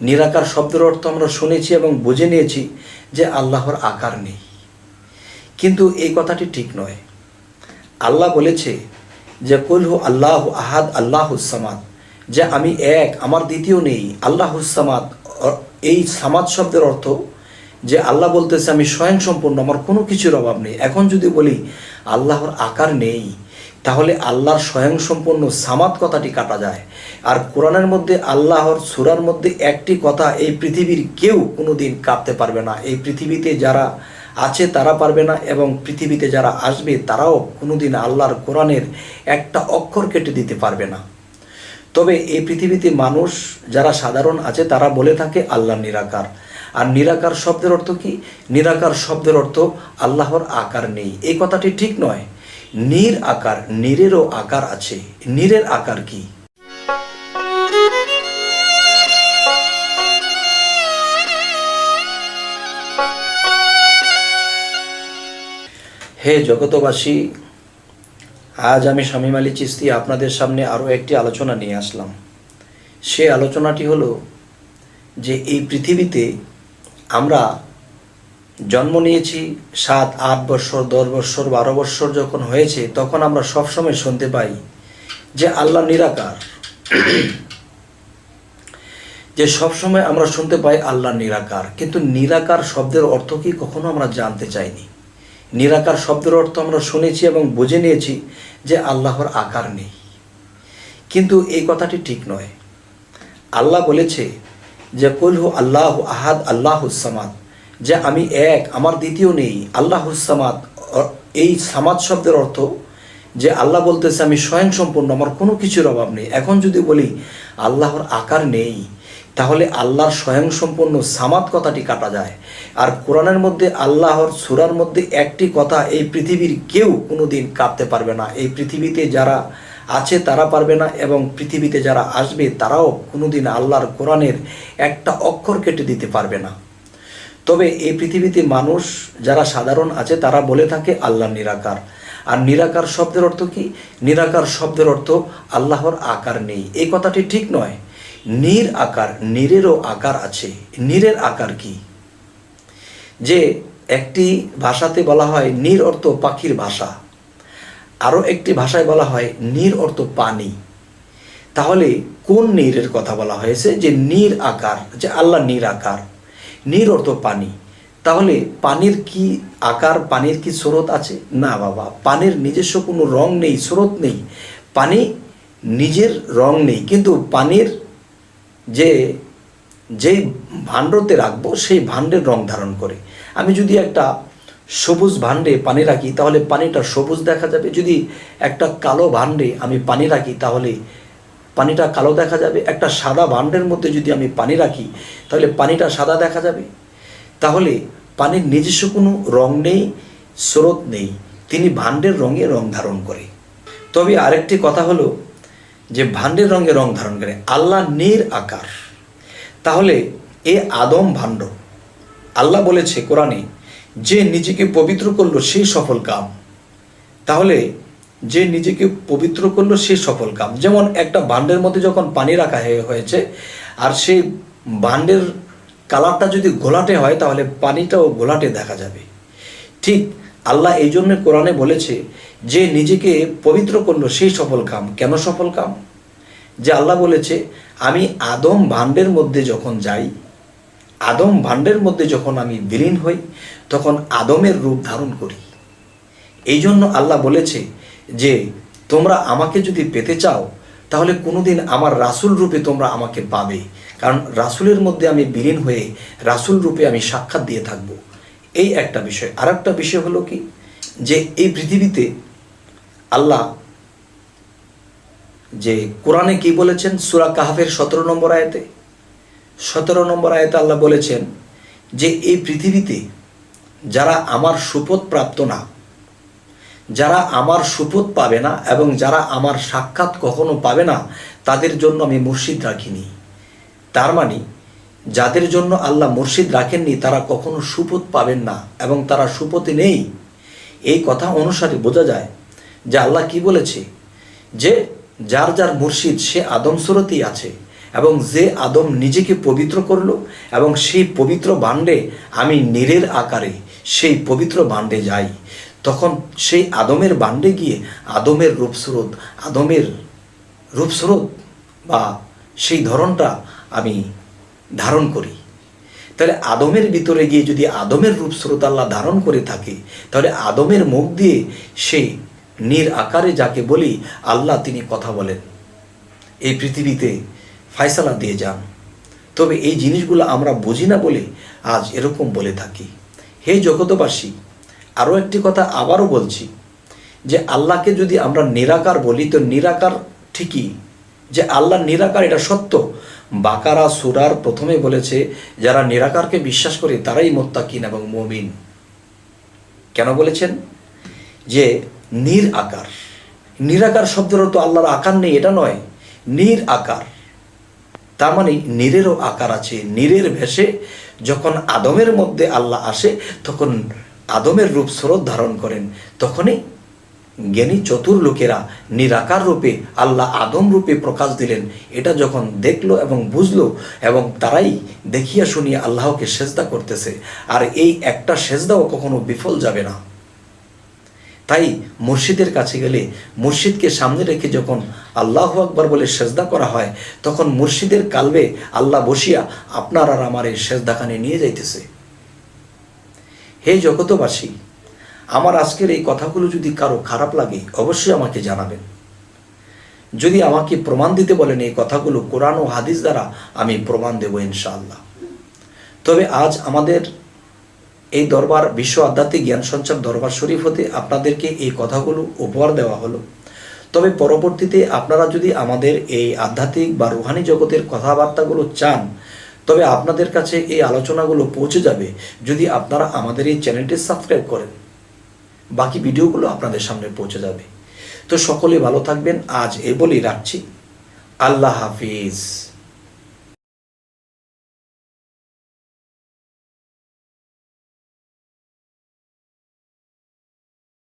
নিরাকার শব্দের অর্থ আমরা শুনেছি এবং বুঝে নিয়েছি যে আল্লাহর আকার নেই। কিন্তু এই কথাটি ঠিক নয়। আল্লাহ বলেছে যে কলহু আল্লাহ আহাদ আল্লাহুসামাদ যে, আমি এক, আমার দ্বিতীয় নেই আল্লাহুসামাদ এই সামাদ শব্দের অর্থ যে, আল্লাহ বলতেছে, আমি স্বয়ংসম্পূর্ণ, আমার কোনো কিছুর অভাব নেই। এখন যদি বলি, আল্লাহর আকার নেই তাহলে আল্লাহর স্বয়ংসম্পূর্ণ সামাদ কথাটি কাটা যায়। আর কোরআনের মধ্যে আল্লাহর সুরার মধ্যে একটি কথা এই পৃথিবীর কেউ কোনোদিন কাঁপতে পারবে না। এই পৃথিবীতে যারা আছে তারা পারবে না এবং পৃথিবীতে যারা আসবে তারাও কোনোদিন আল্লাহর কোরআনের একটা অক্ষর কেটে দিতে পারবে না। তবে এই পৃথিবীতে মানুষ যারা সাধারণ আছে তারা বলে থাকে আল্লাহ নিরাকার। আর নিরাকার শব্দের অর্থ কি? নিরাকার শব্দের অর্থ আল্লাহর আকার নেই। এই কথাটি ঠিক নয়। নীর আকার, নীরেরও আকার আছে। নীরের আকার কি? হে জগতবাসী আজ আমি স্বামী আলী চিস্তি আপনাদের সামনে আরও একটি আলোচনা নিয়ে আসলাম। সে আলোচনাটি হলো যে এই পৃথিবীতে আমরা জন্ম নিয়েছি, সাত, আট বৎসর, দশ বৎসর, বারো বৎসর যখন হয়েছে, তখন আমরা সবসময় শুনতে পাই যে আল্লাহ নিরাকার। যে সবসময় আমরা শুনতে পাই আল্লাহ নিরাকার। কিন্তু নিরাকার শব্দের অর্থ কি কখনো আমরা জানতে চাইনি? নিরাকার শব্দের অর্থ আমরা শুনেছি এবং বুঝে নিয়েছি যে আল্লাহর আকার নেই। কিন্তু এই কথাটি ঠিক নয়। আল্লাহ বলেছে যে, কলহু আল্লাহ আহাদ আল্লাহুসামাদ যে আমি এক, আমার দ্বিতীয় নেই। আল্লাহুসামাদ এই সামাদ শব্দের অর্থ যে আল্লাহ বলতেছে, আমি স্বয়ংসম্পূর্ণ, আমার কোনো কিছুর অভাব নেই। এখন যদি বলি, আল্লাহর আকার নেই, তাহলে আল্লাহর স্বয়ংসম্পূর্ণ সামাদ কথাটি কাটা যায়। আর কোরআনের মধ্যে, আল্লাহর সুরার মধ্যে একটি কথা এই পৃথিবীর কেউ কোনো দিন কাঁপতে পারবে না। এই পৃথিবীতে যারা আছে, তারা পারবে না এবং পৃথিবীতে যারা আসবে, তারাও কোনোদিন আল্লাহর কোরআনের একটা অক্ষর কেটে দিতে পারবে না। তবে এই পৃথিবীতে মানুষ যারা সাধারণ আছে, তারা বলে থাকে আল্লাহ নিরাকার। আর নিরাকার শব্দের অর্থ কি? নিরাকার শব্দের অর্থ আল্লাহর আকার নেই। এই কথাটি ঠিক নয়। নীর আকার, নীরেরও আকার আছে। নীরের আকার কি? যে একটি ভাষাতে বলা হয় নির অর্থ পাখির ভাষা। আরও একটি ভাষায় বলা হয় নির অর্থ পানি। তাহলে কোন নীরের কথা বলা হয়েছে? যে নীর আকার, যে আল্লাহ নীর আকার। নীর অর্থ পানি। তাহলে পানির কি আকার, পানির কি স্রোত আছে? না বাবা, পানির নিজস্ব কোনো রং নেই, স্রোত নেই। পানি নিজের রং নেই, কিন্তু পানির যে যেই ভাণ্ডতে রাখব, সেই ভাণ্ডের রং ধারণ করে। আমি যদি একটা সবুজ ভাণ্ডে পানি রাখি, তাহলে পানিটা সবুজ দেখা যাবে। যদি একটা কালো ভাণ্ডে আমি পানি রাখি, তাহলে পানিটা কালো দেখা যাবে। একটা সাদা ভান্ডের মধ্যে যদি আমি পানি রাখি, তাহলে পানিটা সাদা দেখা যাবে। তাহলে পানির নিজস্ব কোনো রং নেই, স্রোত নেই। তিনি ভাণ্ডের রঙে রং ধারণ করে। তবে আরেকটি কথা হলো যে ভাণ্ডের রঙে রং ধারণ করে। আল্লাহ নীর আকার। তাহলে এ আদম ভাণ্ড আল্লাহ বলেছে কোরআনে, যে নিজেকে পবিত্র করল সেই সফল কাম। তাহলে যে নিজেকে পবিত্র করল, সে সফল কাম। যেমন একটা ভাণ্ডের মধ্যে যখন পানি রাখা হয়ে- হয়েছে, আর সেই ভাণ্ডের কালারটা যদি ঘোলাটে হয়, তাহলে পানিটাও ঘোলাটে দেখা যাবে। ঠিক আল্লাহ এই জন্য কোরআনে বলেছে যে নিজেকে পবিত্র করল সেই সফল কাম। কেন সফল কাম? যে আল্লাহ বলেছে, আমি আদম ভাণ্ডের মধ্যে যখন যাই, আদম ভাণ্ডের মধ্যে যখন আমি বিলীন হই, তখন আদমের রূপ ধারণ করি। এই জন্য আল্লাহ বলেছে যে তোমরা আমাকে যদি পেতে চাও, তাহলে কোনোদিন আমার রাসূল রূপে তোমরা আমাকে পাবে। কারণ রাসূলের মধ্যে আমি বিলীন হয়ে রাসূল রূপে আমি সাক্ষাৎ দিয়ে থাকব। এই একটা বিষয়। আর একটা বিষয় হলো কি? যে এই পৃথিবীতে আল্লাহ যে কোরআনে কি বলেছেন? সুরা কাহাফের সতেরো নম্বর আয়তে? সতেরো নম্বর আয়তে আল্লাহ বলেছেন যে এই পৃথিবীতে যারা আমার সুপথ প্রাপ্ত না যারা আমার সুপথ পাবে না এবং যারা আমার সাক্ষাৎ কখনো পাবে না, তাদের জন্য আমি মুর্শিদ রাখিনি। তার মানে যাদের জন্য আল্লাহ মুর্শিদ রাখেননি, তারা কখনো সুপথ পাবেন না এবং তারা সুপথে নেই। এই কথা অনুসারে বোঝা যায় যে আল্লাহ কি বলেছে? যে যার যার মুর্শিদ, সে আদম সুরতেই আছে এবং যে আদম নিজেকে পবিত্র করল এবং সেই পবিত্র ভাণ্ডে আমি নীরের আকারে, সেই পবিত্র ভাণ্ডে যাই। তখন সেই আদমের বান্ডে গিয়ে আদমের রূপস্রোত আদমের রূপস্রোত বা সেই ধরনটা আমি ধারণ করি। তাহলে আদমের ভিতরে গিয়ে যদি আদমের রূপস্রোত আল্লাহ ধারণ করে থাকে, তাহলে আদমের মুখ দিয়ে সেই নির আকারে যাকে বলি আল্লাহ তিনি কথা বলেন। এই পৃথিবীতে ফায়সালা দিয়ে যান। তবে এই জিনিসগুলো আমরা বুঝি না বলে আজ এরকম বলে থাকি। হে জগতবাসী আরও একটি কথা আবারও বলছি, যে আল্লাহকে যদি আমরা নিরাকার বলি, তো নিরাকার ঠিকই, যে আল্লাহ নিরাকার এটা সত্য। বাকারা সুরার প্রথমে বলেছে, যারা নিরাকারকে বিশ্বাস করে, তারাই মোত্তাকিন এবং মমিন। কেন বলেছেন? যে নির আকার। নিরাকার শব্দের তো আল্লাহর আকার নেই, এটা নয়। নির আকার। তার মানে নীরেরও আকার আছে। নীরের ভেসে যখন আদমের মধ্যে আল্লাহ আসে, তখন আদমের রূপ স্রোত ধারণ করেন। তখনই জ্ঞানী চতুর লোকেরা নিরাকার রূপে আল্লাহ আদম রূপে প্রকাশ দিলেন। এটা যখন দেখল এবং বুঝলো এবং তারাই দেখিয়া শুনিয়া আল্লাহকে সেজদা করতেছে, আর এই একটা সেজদাও কখনো বিফল যাবে না। তাই মুর্শিদের কাছে গেলে মুর্শিদকে সামনে রেখে যখন আল্লাহ আকবর বলে সেজদা করা হয়, তখন মুর্শিদের কালবে আল্লাহ বসিয়া আপনার আর আমার এই সেজদাখানে নিয়ে যাইতেছে। হে জগতবাসী, আমার আজকের এই কথাগুলো যদি কারও খারাপ লাগে, অবশ্যই আমাকে জানাবেন। যদি আমাকে প্রমাণ দিতে বলেন এই কথাগুলো কোরআন ও হাদিস দ্বারা, আমি প্রমাণ দেব ইনশাআল্লাহ। তবে আজ আমাদের এই দরবার, বিশ্ব আধ্যাত্মিক জ্ঞান সঞ্চার দরবার শরীফ হতে আপনাদেরকে এই কথাগুলো উপহার দেওয়া হলো। তবে পরবর্তীতে আপনারা যদি আমাদের এই আধ্যাত্মিক বা রুহানি জগতের কথাবার্তাগুলো চান তবে আপনাদের কাছে এই আলোচনাগুলো পৌঁছে যাবে যদি আপনারা আমাদের এই চ্যানেলটি সাবস্ক্রাইব করেন। বাকি ভিডিওগুলো আপনাদের সামনে পৌঁছে যাবে। তো সকলে ভালো থাকবেন। আজ এ বলেই রাখছি। আল্লাহ হাফিজ।